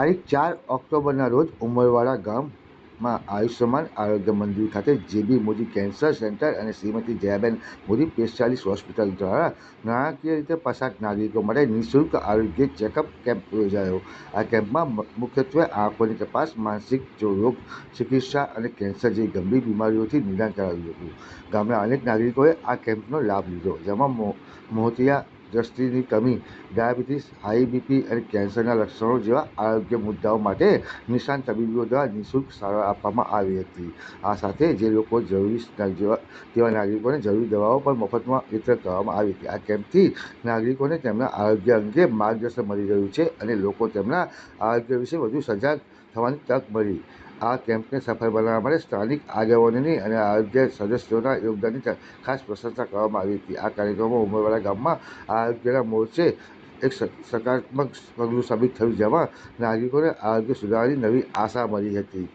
તારીખ ચાર ઓક્ટોબરના રોજ ઉમરવાડા ગામમાં આયુષ્યમાન આરોગ્ય મંદિર ખાતે જેબી મોદી કેન્સર સેન્ટર અને શ્રીમતી જયાબેન મોદી સ્પેશિયાલિસ્ટ હોસ્પિટલ દ્વારા નાણાકીય રીતે પસાર નાગરિકો માટે નિઃશુલ્ક આરોગ્ય ચેકઅપ કેમ્પ યોજાયો. આ કેમ્પમાં મુખ્યત્વે આંખોની તપાસ, માનસિક રોગ ચિકિત્સા અને કેન્સર જેવી ગંભીર બીમારીઓથી નિદાન કરાવ્યું હતું. ગામના અનેક નાગરિકોએ આ કેમ્પનો લાભ લીધો, જેમાં મોતિયા દ્રષ્ટિની કમી, ડાયાબિટીસ, હાઈ બીપી અને કેન્સરના લક્ષણો જેવા આરોગ્ય મુદ્દાઓ માટે નિશાન તબીબો દ્વારા નિઃશુલ્ક સારવાર આપવામાં આવી હતી. આ સાથે જે લોકો જરૂરી તેવા નાગરિકોને જરૂરી દવાઓ પણ મફતમાં વિતરણ કરવામાં આવી હતી. આ કેમ્પથી નાગરિકોને તેમના આરોગ્ય અંગે માર્ગદર્શન મળી રહ્યું છે અને લોકો તેમના આરોગ્ય વિશે વધુ સજાગ થવાની તક મળી. આ કેમ્પને સફળ બનાવવા માટે સ્થાનિક આગેવાનોની અને આરોગ્ય સદસ્યોના યોગદાનની ખાસ પ્રશંસા કરવામાં આવી હતી. આ કાર્યક્રમમાં ઉમરવાડા ગામમાં આરોગ્યના મોરચે એક સકારાત્મક પગલું સાબિત થયું, જેમાં નાગરિકોને આરોગ્ય સુધારવાની નવી આશા મળી હતી.